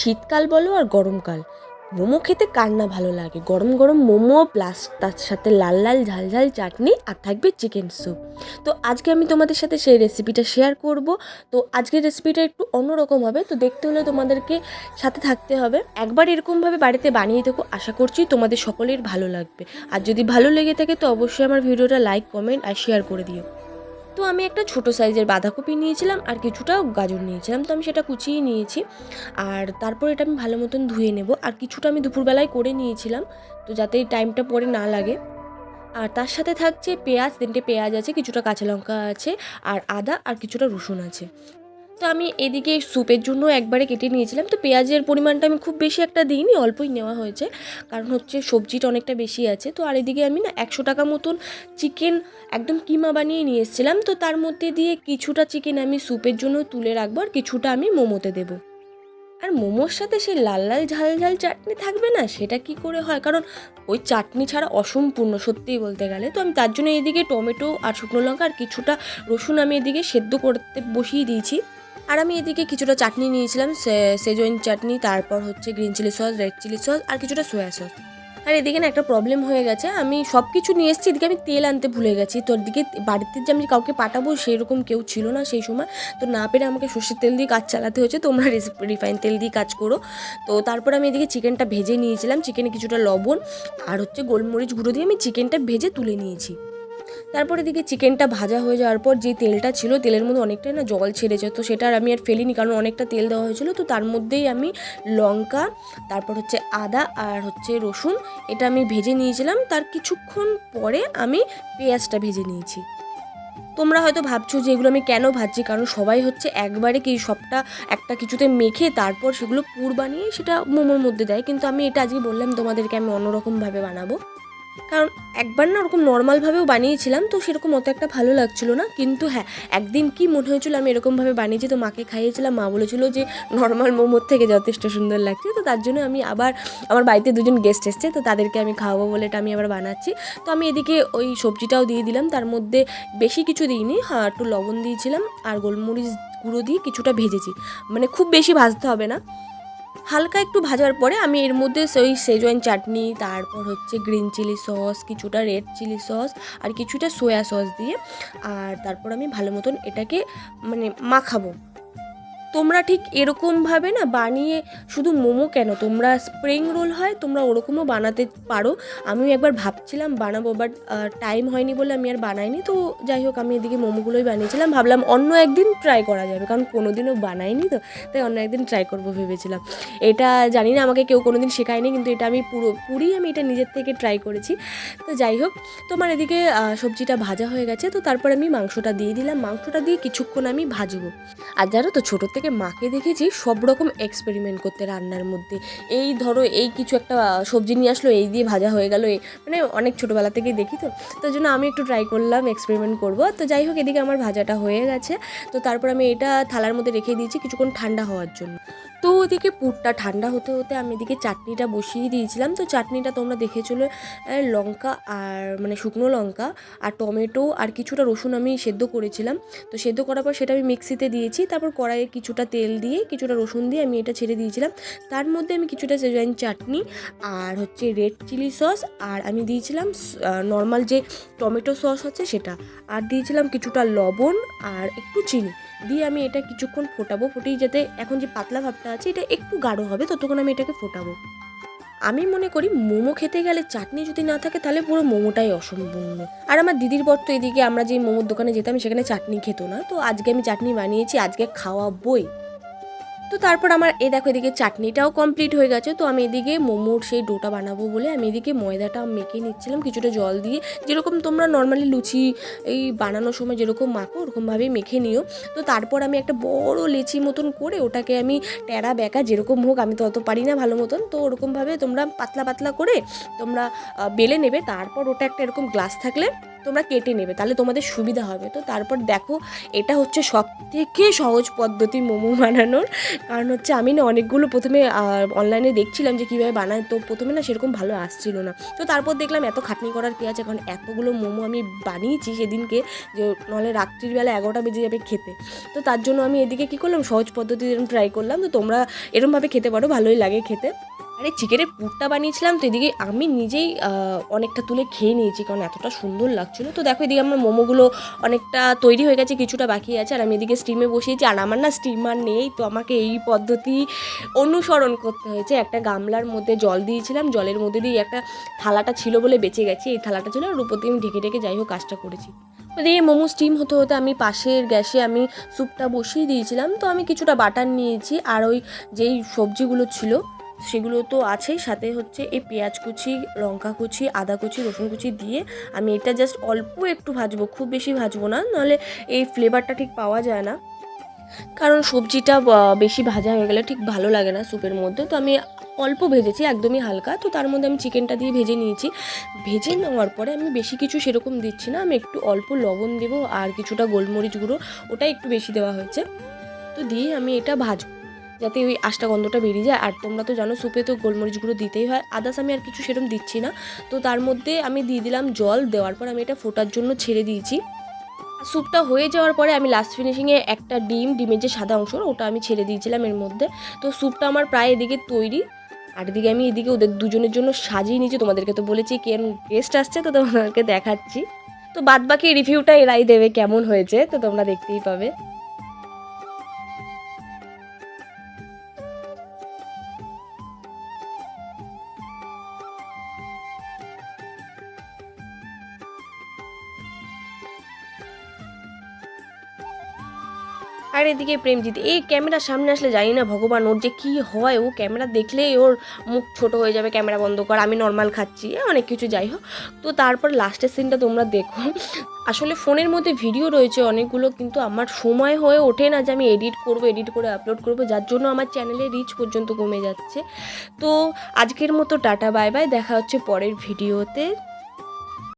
শীতকাল বলো আর গরমকাল। মোমো খেতে কার না ভালো লাগে? গরম গরম মোমো, প্লাস তার সাথে লাল লাল ঝাল ঝাল চাটনি আর থাকবে চিকেন স্যুপ। তো আজকে আমি তোমাদের সাথে সেই রেসিপিটা শেয়ার করব। তো আজকের রেসিপিটা একটু অন্যরকম হবে। তো দেখতে হলে তোমাদেরকে সাথে থাকতে হবে। একবার এরকমভাবে বাড়িতে বানিয়ে দেখো, আশা করছি তোমাদের সকলের ভালো লাগবে। আর যদি ভালো লেগে থাকে তো অবশ্যই আমার ভিডিওটা লাইক কমেন্ট আর শেয়ার করে দিও। তো আমি একটা ছোট সাইজের বাঁধাকপি নিয়েছিলাম আর কিছুটা গাজর নিয়েছিলাম, তো আমি সেটা কুচিয়ে নিয়েছি। আর তারপর এটা আমি ভালো মতন ধুয়ে নেব। আর কিছুটা আমি দুপুরবেলায় করে নিয়েছিলাম, তো যাতে টাইমটা পরে না লাগে। আর তার সাথে থাকছে পেঁয়াজ, তিনটে পেঁয়াজ আছে, কিছুটা কাঁচা লঙ্কা আছে, আর আদা, আর কিছুটা রসুন আছে। তো আমি এদিকে স্যুপের জন্য একবারে কেটে নিয়েছিলাম। তো পেঁয়াজের পরিমাণটা আমি খুব বেশি একটা দিইনি, অল্পই নেওয়া হয়েছে। কারণ হচ্ছে সবজিটা অনেকটা বেশি আছে। তো আর এদিকে আমি না একশো টাকা মতন চিকেন একদম কিমা বানিয়ে নিয়ে এসেছিলাম। তো তার মধ্যে দিয়ে কিছুটা চিকেন আমি স্যুপের জন্য তুলে রাখব আর কিছুটা আমি মোমোতে দেবো। আর মোমোর সাথে সেই লাল লাল ঝাল ঝাল চাটনি থাকবে না? সেটা কি করে হয়? কারণ ওই চাটনি ছাড়া অসম্পূর্ণ, সত্যিই বলতে গেলে। তো আমি তার জন্য এদিকে টমেটো আর শুকনো লঙ্কা আর কিছুটা রসুন আমি এদিকে সেদ্ধ করতে বসিয়ে দিয়েছি। আর আমি এদিকে কিছুটা চাটনি নিয়েছিলাম সেজোইন চাটনি, তারপর হচ্ছে green chilli sauce, red chilli sauce, আর কিছুটা সোয়া সস। আর এদিকে না একটা প্রবলেম হয়ে গেছে, আমি সব কিছু নিয়ে এসেছি, এদিকে আমি তেল আনতে ভুলে গেছি। তো এদিকে বাড়িতে যে আমি কাউকে পাঠাবো, সেরকম কেউ ছিল না সেই সময়। তো না পেরে আমাকে সর্ষের তেল দিয়ে কাজ চালাতে হয়েছে, তোমরা রিফাইন তেল দিয়ে কাজ করো। তো তারপর আমি এদিকে চিকেনটা ভেজে নিয়েছিলাম, চিকেনে কিছুটা লবণ, আর হচ্ছে গোলমরিচ গুঁড়ো দিয়ে আমি চিকেনটা ভেজে তুলে নিয়েছি। তারপর এদিকে চিকেনটা ভাজা হয়ে যাওয়ার পর যে তেলটা ছিল, তেলের মধ্যে অনেকটাই না জল ছেড়েছে তো সেটা আর আমি আর ফেলিনি, কারণ অনেকটা তেল দেওয়া হয়েছিল। তো তার মধ্যেই আমি লঙ্কা, তারপর হচ্ছে আদা আর হচ্ছে রসুন, এটা আমি ভেজে নিয়েছিলাম। তার কিছুক্ষণ পরে আমি পেঁয়াজটা ভেজে নিয়েছি। তোমরা হয়তো ভাবছ যে এগুলো আমি কেন ভাজছি, কারণ সবাই হচ্ছে একবারে কি সবটা একটা কিছুতে মেখে তারপর সেগুলো পুর বানিয়ে সেটা মোমোর মধ্যে দেয়। কিন্তু আমি এটা আজকে বললাম, তোমাদেরকে আমি অন্যরকমভাবে বানাবো। কারণ একবার না ওরকম নর্মালভাবেও বানিয়েছিলাম, তো সেরকম অত একটা ভালো লাগছিল না। কিন্তু হ্যাঁ একদিন কি মনে হয়েছিল আমি এরকমভাবে বানিয়েছি, তো মাকে খাইয়েছিলাম। মা বলেছিল যে নর্মাল মোমোর থেকে যথেষ্ট সুন্দর লাগছে। তো তার জন্য আমি আবার, আমার বাড়িতে দুজন গেস্ট এসছে, তো তাদেরকে আমি খাওয়াবো বলে এটা আমি আবার বানাচ্ছি। তো আমি এদিকে ওই সবজিটাও দিয়ে দিলাম। তার মধ্যে বেশি কিছু দিইনি হ্যাঁ একটু লবণ দিয়েছিলাম আর গোলমরিচ গুঁড়ো দিয়ে কিছুটা ভেজেছি। মানে খুব বেশি ভাজতে হবে না। হালকা একটু ভাজার পরে আমি এর মধ্যে ওই সেজোয়ান চাটনি, তারপর হচ্ছে গ্রিন চিলি সস কিছুটা রেড চিলি সস আর কিছুটা সোয়া সস দিয়ে, আর তারপর আমি ভালো মতন এটাকে মানে মাখাবো। তোমরা ঠিক এরকমভাবে না বানিয়ে শুধু মোমো কেন? তোমরা স্প্রিং রোল হয়, তোমরা ওরকমও বানাতে পারো। আমিও একবার ভাবছিলাম বানাবো বাট টাইম হয়নি বলে আমি আর বানাইনি। তো যাই হোক, আমি এদিকে মোমোগুলোই বানিয়েছিলাম। ভাবলাম অন্য একদিন ট্রাই করা যাবে, কারণ কোনো দিনও বানাইনি তো, তাই অন্য একদিন ট্রাই করব ভেবেছিলাম। এটা জানি না, আমাকে কেউ কোনো দিন শেখায়নি, কিন্তু এটা আমি পুরো, পুরি আমি এটা নিজের থেকে ট্রাই করেছি। তো যাই হোক, তোমার এদিকে সবজিটা ভাজা হয়ে গেছে, তো তারপর আমি মাংসটা দিয়ে দিলাম। মাংসটা দিয়ে কিছুক্ষণ আমি ভাজবো। আর জানো তো ছোটোর থেকে মাকে দেখেছি সব রকম এক্সপেরিমেন্ট করতে রান্নার মধ্যে। এই ধরো, এই কিছু একটা সবজি নিয়ে আসলো, এই দিয়ে ভাজা হয়ে গেল, এই মানে অনেক ছোটোবেলা থেকেই দেখি তো। তার জন্য আমি একটু ট্রাই করলাম এক্সপেরিমেন্ট করব। তো যাই হোক, এদিকে আমার ভাজাটা হয়ে গেছে। তো তারপর আমি এটা থালার মধ্যে রেখে দিয়েছি কিছুক্ষণ ঠান্ডা হওয়ার জন্য। তো ওদিকে পুরটা ঠান্ডা হতে হতে আমি এদিকে চাটনিটা বসিয়ে দিয়েছিলাম। তো চাটনিটা তোমরা আহ, লঙ্কা আর মানে শুকনো লঙ্কা আর টমেটো আর কিছুটা রসুন আমি সেদ্ধ করেছিলাম। তো সেদ্ধ করার পর সেটা আমি মিক্সিতে দিয়েছি। তারপর কড়াইয়ে কিছুটা তেল দিয়ে কিছুটা রসুন দিয়ে আমি এটা ছেড়ে দিয়েছিলাম। তার মধ্যে আমি কিছুটা সেজওয়ান চাটনি আর হচ্ছে রেড চিলি সস আর আমি দিয়েছিলাম নর্মাল যে টমেটো সস আছে সেটা। আর দিয়েছিলাম কিছুটা লবণ আর একটু চিনি। দিয়ে আমি এটা কিছুক্ষণ ফোটাবো। ফুটিয়ে যাতে এখন যে পাতলা ভাবটা আছে, এটা একটু গাঢ় হবে, ততক্ষণ আমি এটাকে ফোটাবো। আমি মনে করি মোমো খেতে গেলে চাটনি যদি না থাকে, তাহলে পুরো মোমোটাই অসম্পূর্ণ। আর আমার দিদির পর তো এদিকে আমরা যে মোমোর দোকানে যেতাম, সেখানে চাটনি খেতো না। তো আজকে আমি চাটনি বানিয়েছি, আজকে খাওয়াবই। তো তারপর আমার এ দেখো এদিকে চাটনিটাও কমপ্লিট হয়ে গেছে। তো আমি এদিকে মোমোর সেই ডোটা বানাবো বলে আমি এদিকে ময়দাটা মেখে নিচ্ছিলাম, কিছুটা জল দিয়ে। যেরকম তোমরা নর্মালি লুচি এই বানানোর সময় যেরকম মাখো, ওরকমভাবেই মেখে নিও। তো তারপর আমি একটা বড় লেচি মতন করে ওটাকে আমি ট্যাড়া বেঁকা যেরকম হোক, আমি তো অত পারি না ভালো মতন, তো ওরকমভাবে তোমরা পাতলা পাতলা করে তোমরা বেলে নেবে। তারপর ওটা একটা এরকম গ্লাস থাকলে তোমরা কেটে নেবে, তাহলে তোমাদের সুবিধা হবে। তো তারপর দেখো, এটা হচ্ছে সব থেকে সহজ পদ্ধতি মোমো বানানোর। কারণ হচ্ছে আমি না অনেকগুলো প্রথমে অনলাইনে দেখছিলাম যে কীভাবে বানায়, তো প্রথমে না সেরকম ভালো আসছিল না। তো তারপর দেখলাম এত খাটনি করার কী আছে কারণ এতগুলো মোমো আমি বানিয়েছি সেদিনকে যে নাহলে রাত্রিবেলা এগারোটা বেজে যাবে খেতে। তো তার জন্য আমি এদিকে কী করলাম, সহজ পদ্ধতি ট্রাই করলাম। তো তোমরা এরমভাবে খেতে পারো, ভালোই লাগে খেতে। আরে চিকেনের পুরটা বানিয়েছিলাম তো এদিকে আমি নিজেই অনেকটা তুলে খেয়ে নিয়েছি কারণ এতটা সুন্দর লাগছিল। তো দেখো এদিকে আমার মোমোগুলো অনেকটা তৈরি হয়ে গেছে, কিছুটা বাকি আছে আর আমি এদিকে স্টিমে বসিয়েছি। আর আমার না স্টিমার নেই, তো আমাকে এই পদ্ধতি অনুসরণ করতে হয়েছে। একটা গামলার মধ্যে জল দিয়েছিলাম, জলের মধ্যে দিয়ে একটা থালাটা ছিল বলে বেঁচে গেছি। এই থালাটা ছিল আর উপর দিয়ে আমি ঢেকে ঢেকে যাই হোক কাজটা করেছি। ওদিকে মোমো স্টিম হতে হতে আমি পাশের গ্যাসে আমি স্যুপটা বসিয়ে দিয়েছিলাম। তো আমি কিছুটা বাটার নিয়েছি আর ওই যেই সবজিগুলো ছিল সেগুলো তো আছেই। সাথে হচ্ছে এই পেঁয়াজ কুচি, লঙ্কা কুচি, আদা কুচি, রসুন কুচি দিয়ে আমি এটা জাস্ট অল্প একটু ভাজবো, খুব বেশি ভাজবো না। নাহলে এই ফ্লেভারটা ঠিক পাওয়া যায় না। কারণ সবজিটা বেশি ভাজা হয়ে গেলে ঠিক ভালো লাগে না স্যুপের মধ্যে। তো আমি অল্প ভেজেছি, একদমই হালকা। তো তার মধ্যে আমি চিকেনটা দিয়ে ভেজে নিয়েছি। ভেজে নেওয়ার পরে আমি বেশি কিছু সেরকম দিচ্ছি না। আমি একটু অল্প লবণ দেবো আর কিছুটা গোলমরিচ গুঁড়ো ওটা একটু বেশি দেওয়া হয়েছে। তো দিয়ে আমি এটা ভাজবো। যাতে ওই আষ্টা গন্ধটা বেরিয়ে যায়। আর তোমরা তো জানো স্যুপে তো গোলমরিচ গুঁড়ো দিতেই হয়। আদার্স আমি আর কিছু সেরকম দিচ্ছি না। তো তার মধ্যে আমি দিয়ে দিলাম জল। দেওয়ার পর আমি এটা ফোটার জন্য ছেড়ে দিয়েছি। স্যুপটা হয়ে যাওয়ার পরে আমি লাস্ট ফিনিশিংয়ে একটা ডিম, ডিমের যে সাদা অংশ, ওটা আমি ছেড়ে দিয়েছিলাম এর মধ্যে। তো স্যুপটা আমার প্রায় এদিকে তৈরি। আর এদিকে আমি এদিকে ওদের দুজনের জন্য সাজিয়ে নিয়েছি। তোমাদেরকে তো বলেছি কেন গেস্ট আসছে, তো তোমাদেরকে দেখাচ্ছি। তো বাদ বাকি রিভিউটা এরাই দেবে কেমন হয়েছে, তো তোমরা দেখতেই পাবে। আর এদিকে প্রেমজিৎ, এই ক্যামেরার সামনে আসলে জানি না ভগবান ওর যে কী হয়, ও ক্যামেরা দেখলেই ওর মুখ ছোট হয়ে যাবে, ক্যামেরা বন্ধ কর, আমি নর্মাল খাচ্ছি অনেক কিছু যাই হোক। তো তারপর লাস্টের সিনটা তোমরা দেখো। আসলে ফোনের মধ্যে ভিডিও রয়েছে অনেকগুলো, কিন্তু আমার সময় হয়ে ওঠে না যে আমি এডিট করব এডিট করে আপলোড করব, যার জন্য আমার চ্যানেলে রিচ পর্যন্ত কমে যাচ্ছে। তো আজকের মতো টাটা বাই বাই দেখা হচ্ছে পরের ভিডিওতে